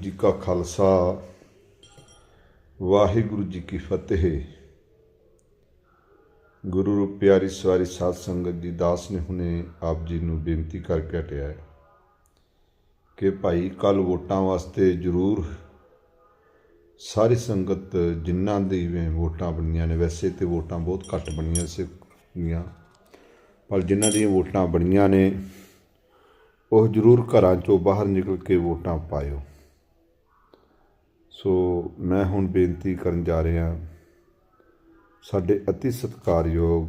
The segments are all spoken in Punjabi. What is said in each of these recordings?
ਜੀ ਕਾ ਖਾਲਸਾ, ਵਾਹਿਗੁਰੂ ਜੀ ਕੀ ਫਤਿਹ। ਗੁਰੂ ਰੂਪ ਪਿਆਰੀ ਸਵਾਰੀ ਸਾਧ ਸੰਗਤ ਜੀ ਦਾਸ ਨੇ ਹੁਣੇ ਆਪ ਜੀ ਨੂੰ ਬੇਨਤੀ ਕਰਕੇ ਹਟਿਆ ਹੈ ਕਿ ਭਾਈ ਕੱਲ ਵੋਟਾਂ ਵਾਸਤੇ ਜ਼ਰੂਰ ਸਾਰੀ ਸੰਗਤ ਜਿਨ੍ਹਾਂ ਦੀ ਵੋਟਾਂ ਬਣੀਆਂ ਨੇ, ਵੈਸੇ ਤੇ ਵੋਟਾਂ ਬਹੁਤ ਘੱਟ ਬਣੀਆਂ ਸੀਗੀਆਂ ਪਰ ਜਿਨ੍ਹਾਂ ਦੀਆਂ ਵੋਟਾਂ ਬਣੀਆਂ ਨੇ, ਉਹ ਜ਼ਰੂਰ ਘਰਾਂ ਚੋਂ ਬਾਹਰ ਨਿਕਲ ਕੇ ਵੋਟਾਂ ਪਾਇਓ। ਸੋ ਮੈਂ ਹੁਣ ਬੇਨਤੀ ਕਰਨ ਜਾ ਰਿਹਾ ਸਾਡੇ ਅਤੀ ਸਤਿਕਾਰਯੋਗ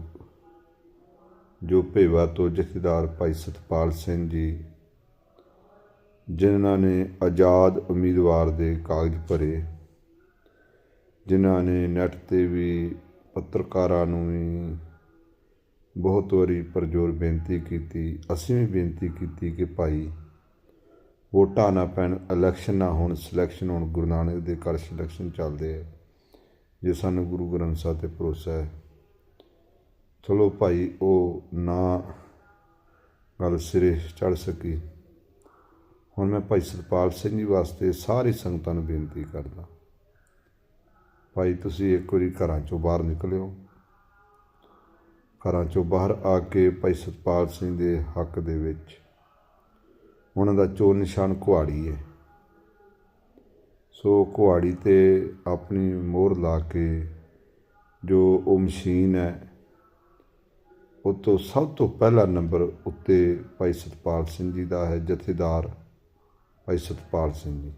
ਜੋ ਭੇਵਾ ਤੋਂ ਜਥੇਦਾਰ ਭਾਈ ਸਤਪਾਲ ਸਿੰਘ ਜੀ, ਜਿਨ੍ਹਾਂ ਨੇ ਆਜ਼ਾਦ ਉਮੀਦਵਾਰ ਦੇ ਕਾਗਜ਼ ਭਰੇ, ਜਿਨ੍ਹਾਂ ਨੇ ਨੈਟ ਤੇ ਵੀ ਪੱਤਰਕਾਰਾਂ ਨੂੰ ਵੀ ਬਹੁਤ ਵਾਰੀ ਪਰਜੋਰ ਬੇਨਤੀ ਕੀਤੀ, ਅਸੀਂ ਵੀ ਬੇਨਤੀ ਕੀਤੀ ਕਿ ਭਾਈ ਵੋਟਾਂ ਨਾ ਪੈਣ ਇਲੈਕਸ਼ਨ ਨਾ ਹੋਣ ਸਿਲੈਕਸ਼ਨ ਹੋਣ, ਗੁਰੂ ਨਾਨਕ ਦੇ ਘਰ ਸਿਲੈਕਸ਼ਨ ਚੱਲਦੇ ਹੈ ਜੇ ਸਾਨੂੰ ਗੁਰੂ ਗ੍ਰੰਥ ਸਾਹਿਬ ਤੇ ਭਰੋਸਾ ਹੈ, ਚਲੋ ਭਾਈ ਉਹ ਨਾ ਗੱਲ ਸਿਰੇ ਚੜ ਸਕੀ। ਹੁਣ ਮੈਂ ਭਾਈ ਸਤਪਾਲ ਸਿੰਘ ਜੀ ਵਾਸਤੇ ਸਾਰੀ ਸੰਗਤਾਂ ਨੂੰ ਬੇਨਤੀ ਕਰਦਾ। ਭਾਈ ਤੁਸੀਂ ਇੱਕ ਵਾਰੀ ਘਰਾਂ ਚੋਂ ਬਾਹਰ ਨਿਕਲਿਓ। ਘਰਾਂ ਚੋਂ ਬਾਹਰ ਆ ਕੇ ਭਾਈ ਸਤਪਾਲ ਸਿੰਘ ਦੇ ਹੱਕ ਦੇ ਵਿੱਚ ਉਹਨਾਂ ਦਾ ਚੋਣ ਨਿਸ਼ਾਨ ਕੁਹਾੜੀ ਹੈ ਸੋ ਕੁਹਾੜੀ ਤੇ ਆਪਣੀ ਮੋਹਰ ਲਾ ਕੇ ਜੋ ਉਹ ਮਸ਼ੀਨ ਹੈ, ਉਹ ਤੋਂ ਸਭ ਤੋਂ ਪਹਿਲਾ ਨੰਬਰ ਉੱਤੇ ਭਾਈ ਸਤਪਾਲ ਸਿੰਘ ਜੀ ਦਾ ਹੈ, ਜਥੇਦਾਰ ਭਾਈ ਸਤਪਾਲ ਸਿੰਘ ਜੀ।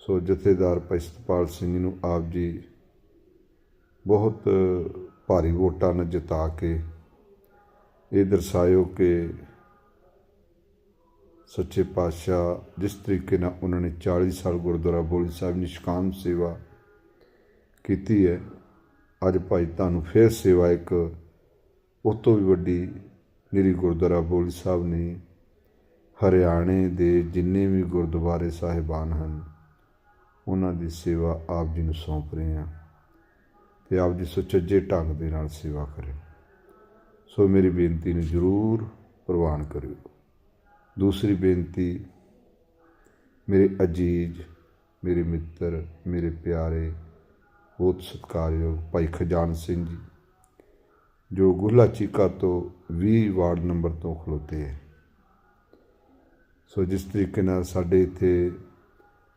ਸੋ ਜਥੇਦਾਰ ਭਾਈ ਸਤਪਾਲ ਸਿੰਘ ਜੀ ਨੂੰ ਆਪ ਜੀ ਬਹੁਤ ਭਾਰੀ ਵੋਟਾਂ ਨਾਲ ਜਿਤਾ ਕੇ ਇਹ ਦਰਸਾਇਓ ਕਿ ਸੱਚੇ ਪਾਤਸ਼ਾਹ, ਜਿਸ ਤਰੀਕੇ ਨਾਲ ਉਹਨਾਂ ਨੇ 40 ਸਾਲ ਗੁਰਦੁਆਰਾ ਬੋਲੀ ਸਾਹਿਬ ਨਿਸ਼ਕਾਮ ਸੇਵਾ ਕੀਤੀ ਹੈ, ਅੱਜ ਭਾਈ ਤੁਹਾਨੂੰ ਫੇਰ ਸੇਵਾ ਇੱਕ ਉਸ ਤੋਂ ਵੀ ਵੱਡੀ ਮੇਰੀ ਗੁਰਦੁਆਰਾ ਬੋਲੀ ਸਾਹਿਬ ਨੇ ਹਰਿਆਣੇ ਦੇ ਜਿੰਨੇ ਵੀ ਗੁਰਦੁਆਰੇ ਸਾਹਿਬਾਨ ਹਨ, ਉਹਨਾਂ ਦੀ ਸੇਵਾ ਆਪ ਜੀ ਨੂੰ ਸੌਂਪ ਰਹੇ ਹਾਂ ਤੇ ਆਪ ਜੀ ਸੁਚੱਜੇ ਢੰਗ ਦੇ ਨਾਲ ਸੇਵਾ ਕਰਿਓ ਸੋ ਮੇਰੀ ਬੇਨਤੀ ਨੂੰ ਜ਼ਰੂਰ ਪ੍ਰਵਾਨ ਕਰਿਓ। ਦੂਸਰੀ ਬੇਨਤੀ, ਮੇਰੇ ਅਜੀਜ਼, ਮੇਰੇ ਮਿੱਤਰ, ਮੇਰੇ ਪਿਆਰੇ, ਬਹੁਤ ਸਤਿਕਾਰਯੋਗ ਭਾਈ ਖਜਾਨ ਸਿੰਘ ਜੀ, ਜੋ ਗੁਰਲਾ ਚੀਕਾ ਤੋਂ 20 ਵਾਰਡ ਨੰਬਰ ਤੋਂ ਖਲੋਤੇ ਹੈ। ਸੋ ਜਿਸ ਤਰੀਕੇ ਨਾਲ ਸਾਡੇ ਇੱਥੇ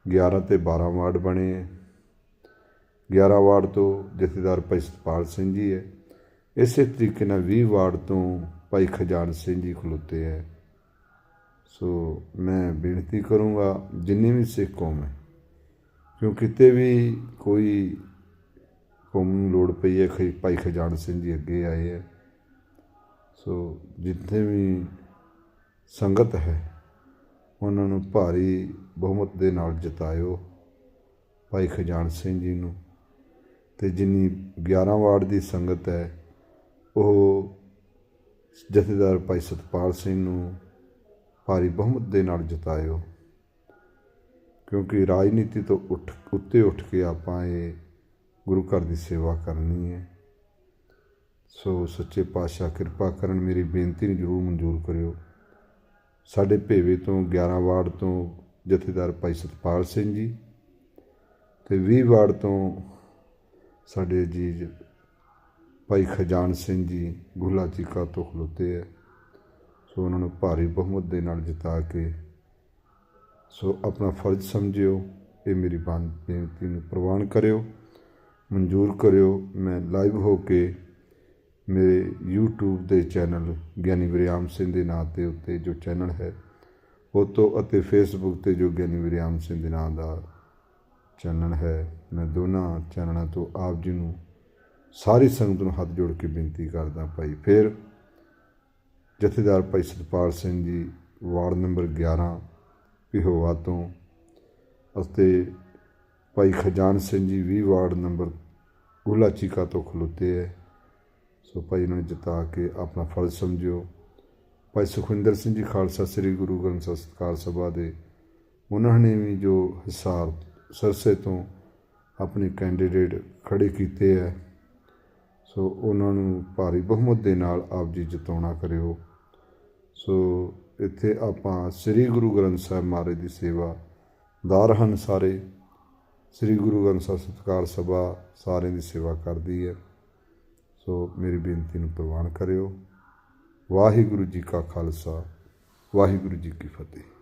11 ਤੇ 12 ਵਾਰਡ ਬਣੇ ਹੈ। 11 ਵਾਰਡ ਤੋਂ ਜਥੇਦਾਰ ਭਾਈ ਸਤਪਾਲ ਸਿੰਘ ਜੀ ਹੈ। ਇਸੇ ਤਰੀਕੇ ਨਾਲ 20 ਵਾਰਡ ਤੋਂ ਭਾਈ ਖਜਾਨ ਸਿੰਘ ਜੀ ਖਲੋਤੇ ਹੈ। ਸੋ ਮੈਂ ਬੇਨਤੀ ਕਰੂੰਗਾ, ਜਿੰਨੀ ਵੀ ਸਿੱਖ ਕੌਮ ਹੈ, ਕਿਉਂ ਕਿਤੇ ਵੀ ਕੋਈ ਕੌਮ ਨੂੰ ਲੋੜ ਪਈ ਹੈ, ਖਈ, ਭਾਈ ਖਜਾਨ ਸਿੰਘ ਜੀ ਅੱਗੇ ਆਏ ਹੈ, ਸੋ ਜਿੱਥੇ ਵੀ ਸੰਗਤ ਹੈ, ਉਹਨਾਂ ਨੂੰ ਭਾਰੀ ਬਹੁਮਤ ਦੇ ਨਾਲ ਜਿਤਾਇਓ, ਭਾਈ ਖਜਾਨ ਸਿੰਘ ਜੀ ਨੂੰ। ਤੇ ਜਿੰਨੀ 11 ਵਾਰਡ ਦੀ ਸੰਗਤ ਹੈ, ਉਹ ਜਥੇਦਾਰ ਭਾਈ ਸਤਪਾਲ ਸਿੰਘ ਨੂੰ ਭਾਰੀ ਬਹੁਮਤ ਦੇ ਨਾਲ ਜਿਤਾਇਓ। ਕਿਉਂਕਿ ਰਾਜਨੀਤੀ ਤੋਂ ਉੱਠ, ਉੱਤੇ ਉੱਠ ਕੇ ਆਪਾਂ ਇਹ ਗੁਰੂ ਘਰ ਦੀ ਸੇਵਾ ਕਰਨੀ ਹੈ। ਸੋ ਸੱਚੇ ਪਾਤਸ਼ਾਹ, ਕਿਰਪਾ ਕਰਨ ਮੇਰੀ ਬੇਨਤੀ ਨੂੰ ਜ਼ਰੂਰ ਮਨਜ਼ੂਰ ਕਰਿਓ। ਸਾਡੇ ਭੇਵੇ ਤੋਂ 11 ਵਾਰਡ ਤੋਂ ਜਥੇਦਾਰ ਭਾਈ ਸਤਪਾਲ ਸਿੰਘ ਜੀ ਤੇ 20 ਵਾਰਡ ਤੋਂ ਸਾਡੇ ਜੀ ਭਾਈ ਖਜਾਨ ਸਿੰਘ ਜੀ ਗੁਲਾ ਚੀਕਾ ਤੋਂ ਖਲੋਤੇ ਹੈ। ਸੋ ਉਹਨਾਂ ਨੂੰ ਭਾਰੀ ਬਹੁਮਤ ਦੇ ਨਾਲ ਜਿਤਾ ਕੇ ਸੋ ਆਪਣਾ ਫਰਜ਼ ਸਮਝਿਓ, ਇਹ ਮੇਰੀ ਬੰਦ ਬੇਨਤੀ ਨੂੰ ਪ੍ਰਵਾਨ ਕਰਿਓ, ਮਨਜ਼ੂਰ ਕਰਿਓ। ਮੈਂ ਲਾਈਵ ਹੋ ਕੇ ਮੇਰੇ YouTube ਦੇ ਚੈਨਲ ਗਿਆਨੀ ਵਿਰਿਆਮ ਸਿੰਘ ਦੇ ਨਾਂ ਤੇ ਉੱਤੇ ਜੋ ਚੈਨਲ ਹੈ, ਉਹ ਤੋਂ ਅਤੇ Facebook ਤੇ ਜੋ ਗਿਆਨੀ ਵਿਰਿਆਮ ਸਿੰਘ ਦੇ ਨਾਂ ਦਾ ਚੈਨਲ ਹੈ, ਮੈਂ ਦੋਨਾਂ ਚੈਨਲਾਂ ਤੋਂ ਆਪ ਜੀ ਨੂੰ ਸਾਰੀ ਸੰਗਤ ਨੂੰ ਹੱਥ ਜੋੜ ਕੇ ਬੇਨਤੀ ਕਰਦਾ ਭਾਈ। ਫਿਰ ਜਥੇਦਾਰ ਭਾਈ ਸਤਪਾਲ ਸਿੰਘ ਜੀ, ਵਾਰਡ ਨੰਬਰ 11 ਪਿਹੋਵਾ ਤੋਂ ਅਤੇ ਭਾਈ ਖਜਾਨ ਸਿੰਘ ਜੀ 20 ਵਾਰਡ ਨੰਬਰ ਗੁਲਾ ਚੀਕਾ ਤੋਂ ਖਲੋਤੇ ਹੈ ਸੋ ਭਾਈ ਨੂੰ ਜਿਤਾ ਕੇ ਆਪਣਾ ਫਰਜ਼ ਸਮਝਿਓ। ਭਾਈ ਸੁਖਵਿੰਦਰ ਸਿੰਘ ਜੀ, ਖਾਲਸਾ ਸ੍ਰੀ ਗੁਰੂ ਗ੍ਰੰਥ ਸਾਹਿਬ ਸਤਿਕਾਰ ਸਭਾ ਦੇ ਉਹਨਾਂ ਨੇ ਵੀ ਜੋ ਹਿਸਾਰ ਸਰਸੇ ਤੋਂ ਆਪਣੇ ਕੈਂਡੀਡੇਟ ਖੜੇ ਕੀਤੇ ਹੈ ਸੋ ਉਹਨਾਂ ਨੂੰ ਭਾਰੀ ਬਹੁਮਤ ਦੇ ਨਾਲ ਆਪ ਜੀ ਜਿਤਾਉਣਾ ਕਰਿਓ। ਸੋ ਇੱਥੇ ਆਪਾਂ ਸ੍ਰੀ ਗੁਰੂ ਗ੍ਰੰਥ ਸਾਹਿਬ ਮਹਾਰਾਜ ਦੀ ਸੇਵਾ ਦਾਰ ਹਨ ਸਾਰੇ। ਸ੍ਰੀ ਗੁਰੂ ਗ੍ਰੰਥ ਸਾਹਿਬ ਸਤਿਕਾਰ ਸਭਾ ਸਾਰਿਆਂ ਦੀ ਸੇਵਾ ਕਰਦੀ ਹੈ। ਸੋ ਮੇਰੀ ਬੇਨਤੀ ਨੂੰ ਪ੍ਰਵਾਨ ਕਰਿਓ। ਵਾਹਿਗੁਰੂ ਜੀ ਕਾ ਖਾਲਸਾ, ਵਾਹਿਗੁਰੂ ਜੀ ਕੀ ਫਤਿਹ।